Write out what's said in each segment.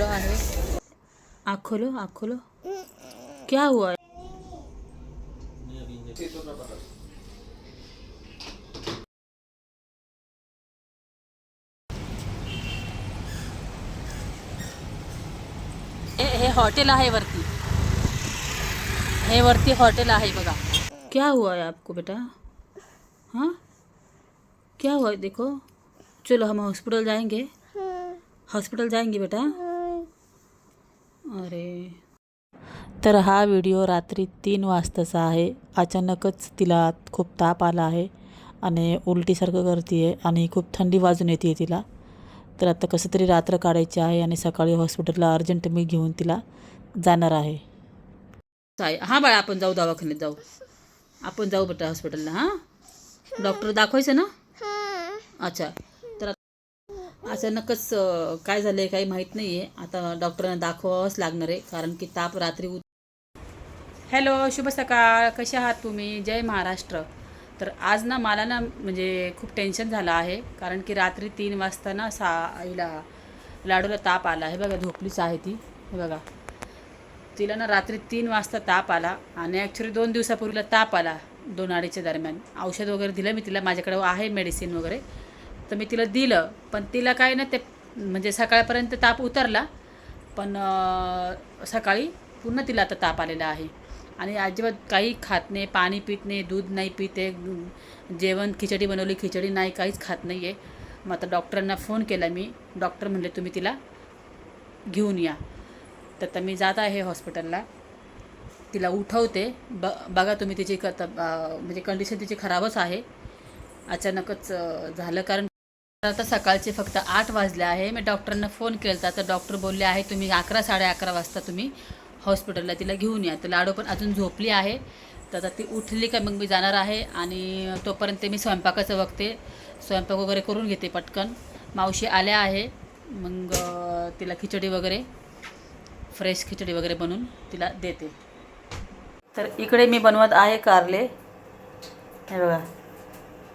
आहे आँख खोलो आँख खोलो। क्या हुआ? है? हे हे हॉटेल आहे वरती. हे वरती हॉटेल आहे बघा. क्या हुआ है आपको बेटा? हाँ? क्या हुआ है? देखो. चलो हम हॉस्पिटल जाएँगे. हॉस्पिटल जाएँगे बेटा? अरे. तर हा व्हिडिओ रात्री तीन वाजताचा आहे. अचानकच तिला खूप ताप आला आहे आणि उलटीसारखं करते आहे आणि खूप थंडी वाजून येते तिला. तर आता कसं तरी रात्र काढायची आहे आणि सकाळी हॉस्पिटलला अर्जंट मी घेऊन तिला जाणार आहे. हां बाळा आपण जाऊ दवाखान्यात जाऊ. आपण जाऊ बेटा हॉस्पिटलला हां? डॉक्टर दाखवायचं ना? अच्छा. अचानकच काय झालं आहे काही माहीत नाही आहे आता डॉक्टरांना दाखवावंच लागणार आहे कारण की ताप रात्री उत हॅलो शुभ सकाळ. कसे आहात तुम्ही? जय महाराष्ट्र. तर आज ना मला ना म्हणजे खूप टेन्शन झालं आहे कारण की रात्री तीन वाजता ना सा आईला लाडूला ताप आला. हे बघा झोपलीच आहे ती. हे बघा. तिला ना रात्री तीन वाजता ताप आला आणि ॲक्च्युली दोन दिवसापूर्वीला ताप आला दोन अडीच्या दरम्यान. औषध वगैरे दिलं मी तिला. माझ्याकडे आहे मेडिसिन वगैरे. तर मी तिला दिलं. पण तिला काय ना ते म्हणजे सकाळपर्यंत ताप उतरला. पण सकाळी पुन्हा तिला आता ताप आलेला आहे. आणि अजिबात काही खात नाही पाणी पित नाही दूध नाही पिते जेवण खिचडी बनवली खिचडी नाही काहीच खात नाही आहे मग आता डॉक्टरांना फोन केला मी. डॉक्टर म्हणले तुम्ही तिला घेऊन या. तर आता मी जात आहे हॉस्पिटलला. तिला उठवते. ब बघा तुम्ही तिची क म्हणजे कंडिशन तिची खराबच आहे. अचानकच झालं कारण आता सकाळचे फक्त आठ वाजले आहे. मी डॉक्टरांना फोन केला तर डॉक्टर बोलले आहे तुम्ही अकरा साडे अकरा वाजता तुम्ही हॉस्पिटलला तिला घेऊन या. तर लाडो पण अजून झोपली आहे. तर आता ती उठली का मग मी जाणार आहे आणि तोपर्यंत मी स्वयंपाकाचं बघते. स्वयंपाक वगैरे करून घेते पटकन. मावशी आल्या आहे. मग तिला खिचडी वगैरे फ्रेश खिचडी वगैरे बनवून तिला देते. तर इकडे मी बनवत आहे कारले. हे बघा.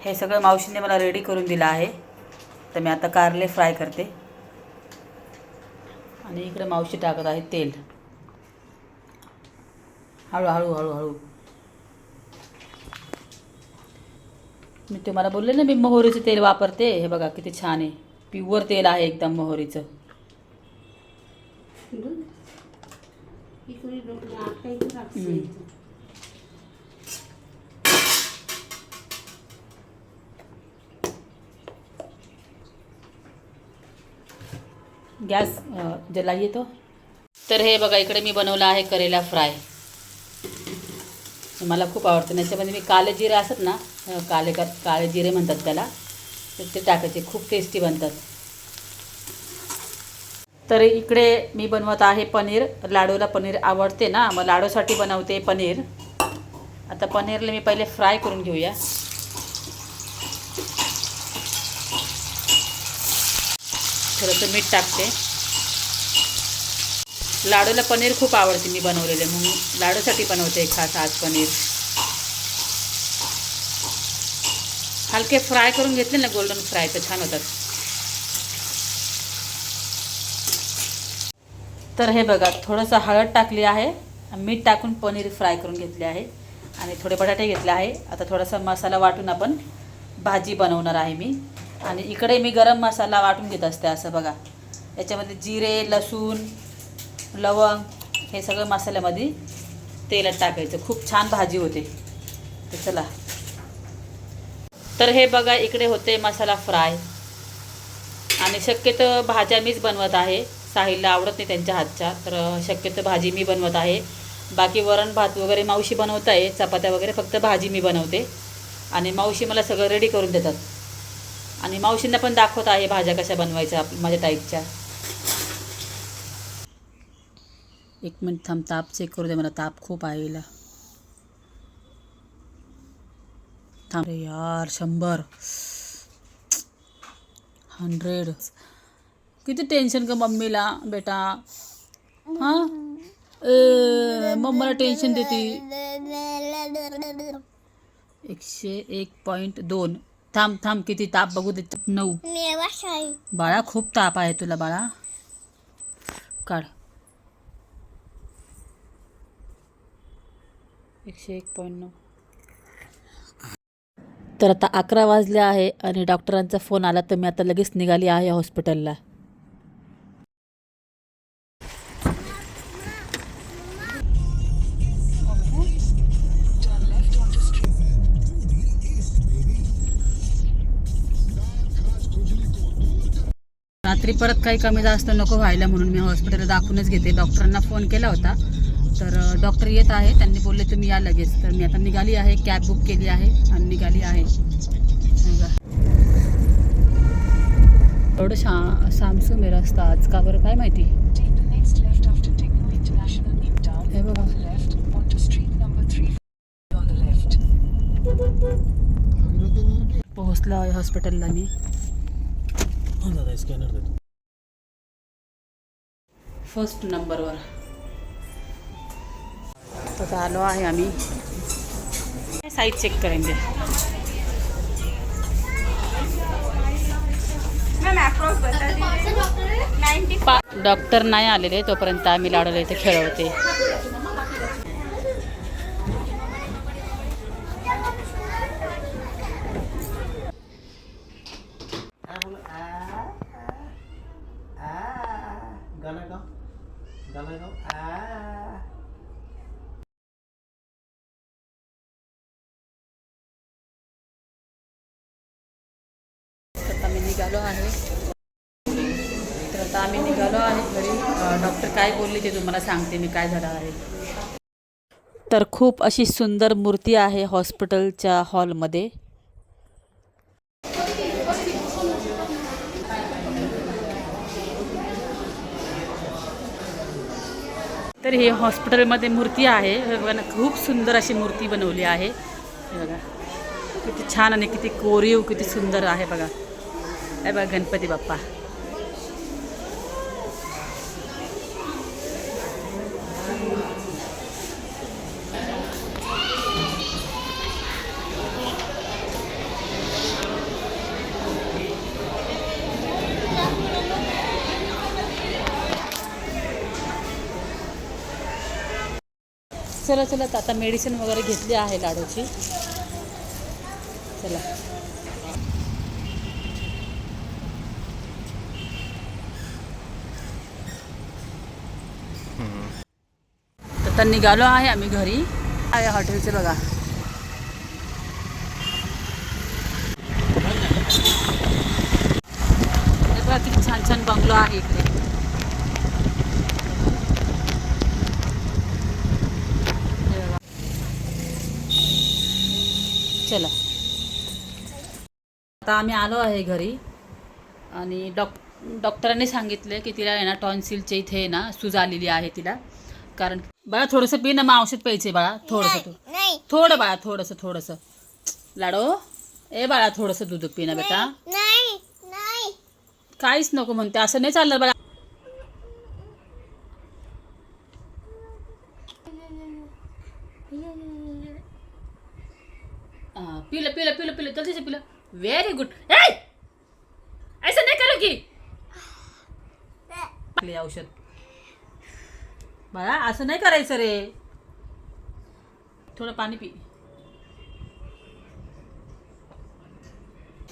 हे सगळं मावशीने मला रेडी करून दिलं आहे. तर मी आता कारले फ्राय करते. आणि इकडे मावशी टाकत आहे तेल. हळू हळू हळू हळू. मी तुम्हाला बोलले ना मी मोहरीचं तेल वापरते. हे बघा किती छान आहे. प्युअर तेल आहे एकदम मोहरीचं. गॅस जला जलाइए तो तर हे बघा इकडे मी बनवलं आहे करेला फ्राय. मला खूप आवडतं. याच्यामध्ये मी काले जिरे असतात ना काले का काळे जिरे म्हणतात त्याला तर ते टाकायचे. खूप टेस्टी बनतात. तर इकडे मी बनवत आहे पनीर. लाडूला पनीर आवडते ना मग लाडूसाठी बनवते पनीर. आता पनीरला मी पहिले फ्राय करून घेऊया. थोडंसं मीठ टाकते. लाडूला पनीर खूप आवडते मी बनवलेले. म्हणून लाडूसाठी बनवते खास आज पनीर. हलके फ्राय करून घेतले ना गोल्डन फ्राय तर छान होतात. तर हे बघा थोडंसं हळद टाकली आहे. मीठ टाकून पनीर फ्राय करून घेतले आहे. आणि थोडे बटाटे घेतले आहे. आता थोडासा मसाला वाटून आपण भाजी बनवणार आहे मी. आणि इकडे मी गरम मसाला वाटून घेत असते असं बघा. याच्यामध्ये जिरे लसूण लवंग हे सगळं मसाल्यामध्ये तेलात टाकायचं. खूप छान भाजी होते. तर चला. तर हे बघा इकडे होते मसाला फ्राय. आणि शक्यतो भाज्या मीच बनवत आहे. साहिलला आवडत नाही त्यांच्या हातच्या तर शक्यतो भाजी मी बनवत आहे. बाकी वरण भात वगैरे मावशी बनवत आहे चपात्या वगैरे फक्त भाजी मी बनवते. आणि मावशी मला सगळं रेडी करून देतात. आणि मावशींना पण दाखवत आहे भाज्या कशा बनवायच्या माझ्या टाईपच्या एक मिनिट थांब ताप चेक करू दे मला ताप खूप आईला थांब. रे यार शंभर. हंड्रेड किती टेन्शन का मम्मीला बेटा. हां? मम्मीला टेन्शन देते. एकशे एक पॉईंट दोन. थांब थांब किती ताप बघू दे. नऊ. बाळा खूप ताप आहे तुला बाळा. काढ. एकशे एक पॉईंट नऊ. तर आता अकरा वाजले आहे आणि डॉक्टरांचा फोन आला तर मी आता लगेच निघाली आहे हॉस्पिटलला. रात्री परत काही कमी जास्त नको व्हायला म्हणून मी हॉस्पिटलला दाखवूनच घेते. डॉक्टरांना फोन केला होता. तर डॉक्टर येत आहे. त्यांनी बोलले तुम्ही या लगेच. तर मी आता निघाली आहे. कॅब बुक केली आहे आणि निघाली आहे. एवढं शा सामसूम आहे रस्ता आज का बरं? काय माहिती? हे बघा. next हॉस्पिटलला मी. Street number 3 on the left. पोहोचलो आहे हॉस्पिटलला मी फर्स्ट नंबरवर आता आलो आहे आम्ही. साईज चेक करेंगे. डॉक्टर नाही आलेले तोपर्यंत आम्ही लाडवले इथे खेळवते. निघालो आहे. तर आता आम्ही निघालो आहे घरी. डॉक्टर काय बोलले ते तुम्हाला सांगते मी काय झालं आहे. तर खूप अशी सुंदर मूर्ती आहे हॉस्पिटलच्या हॉलमध्ये. तर हे हॉस्पिटलमध्ये मूर्ती आहे. खूप सुंदर अशी मूर्ती बनवली आहे. हे बघा किती छान आणि किती कोरीव किती सुंदर आहे बघा. हे बघा गणपती बाप्पा. चला चला आता मेडिसिन वगैरे घेतली आहे लाडूची. चला. आता निघालो आहे आम्ही घरी. आहे हॉटेलचे बघा. किती छान छान बंगलो आहे इकडे. चला. आता आम्ही आलो आहे घरी. आणि डॉक डॉक्टरांनी सांगितले की तिला आहे ना टॉन्सिलच्या इथे आहे ना सूज आलेली आहे तिला. कारण बाळा थोडंसं पी ना मग औषध प्यायचे बाळा थोडंसं तू. नाही. थोडं बाळा थोडंसं थोडंसं. लाडो ए बाळा थोडंसं दूध पी ना बेटा. नाही नाही. काहीच नको म्हणते असं नाही चालणार बाळा. हा, पिलं पिलं पिलं पिलं जल्दी से पिलं व्हेरी गुड ऐसा नाही करो की. आपले औषध. बाळा असं नाही करायचं रे. थोडं पाणी पी.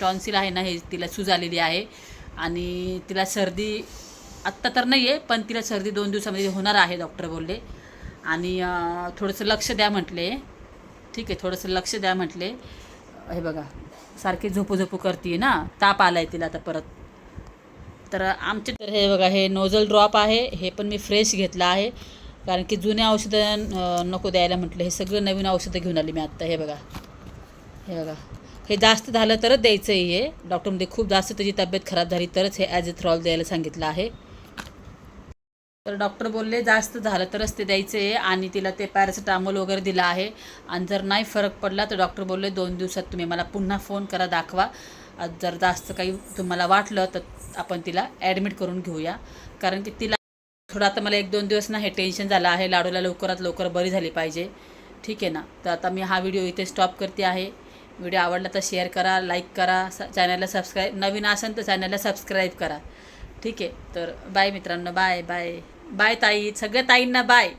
टॉन्सिल आहे ना हे तिला सूज आलेली आहे. आणि तिला सर्दी आत्ता तर नाही आहे पण तिला सर्दी दोन दिवसामध्ये होणार आहे डॉक्टर बोलले. आणि थोडंसं लक्ष द्या म्हटले. ठीक आहे थोडंसं लक्ष द्या म्हटले. हे बघा सारखी झोपू झोपू करते ना. ताप आला आहे तिला आता परत. तर आमचे तर हे बघा हे नोझल ड्रॉप आहे. हे पण मी फ्रेश घेतलं आहे. कारण की जुने औषधं नको द्यायला म्हटलं. हे सगळं नवीन औषधं घेऊन आली मी आत्ता. हे बघा. हे बघा. हे जास्त झालं तरच द्यायचं आहे हे डॉक्टरमध्ये खूप जास्त त्याची तब्येत खराब झाली तरच हे ॲजेथ्रॉल द्यायला सांगितलं आहे. तर डॉक्टर बोलले जास्त झालं तरच ते द्यायचं आहे आणि तिला ते पॅरासिटामॉल वगैरे दिलं आहे. आणि जर नाही फरक पडला तर डॉक्टर बोलले दोन दिवसात तुम्ही मला पुन्हा फोन करा दाखवा. जर जास्त काही तुम्हाला वाटलं तर आपण तिला ॲडमिट करून घेऊया. कारण की तिला थोडं आता मला एक दोन दिवस ना हे टेन्शन झालं आहे. लाडूला लवकरात लवकर बरी झाली पाहिजे. ठीक आहे ना? तर आता मी हा व्हिडिओ इथे स्टॉप करते आहे. व्हिडिओ आवडला तर शेअर करा लाईक करा स चॅनलला सबस्क्राईब नवीन असेल तर चॅनलला सबस्क्राईब करा. ठीक आहे? तर बाय मित्रांनो. बाय बाय बाय ताई. सगळ्या ताईंना बाय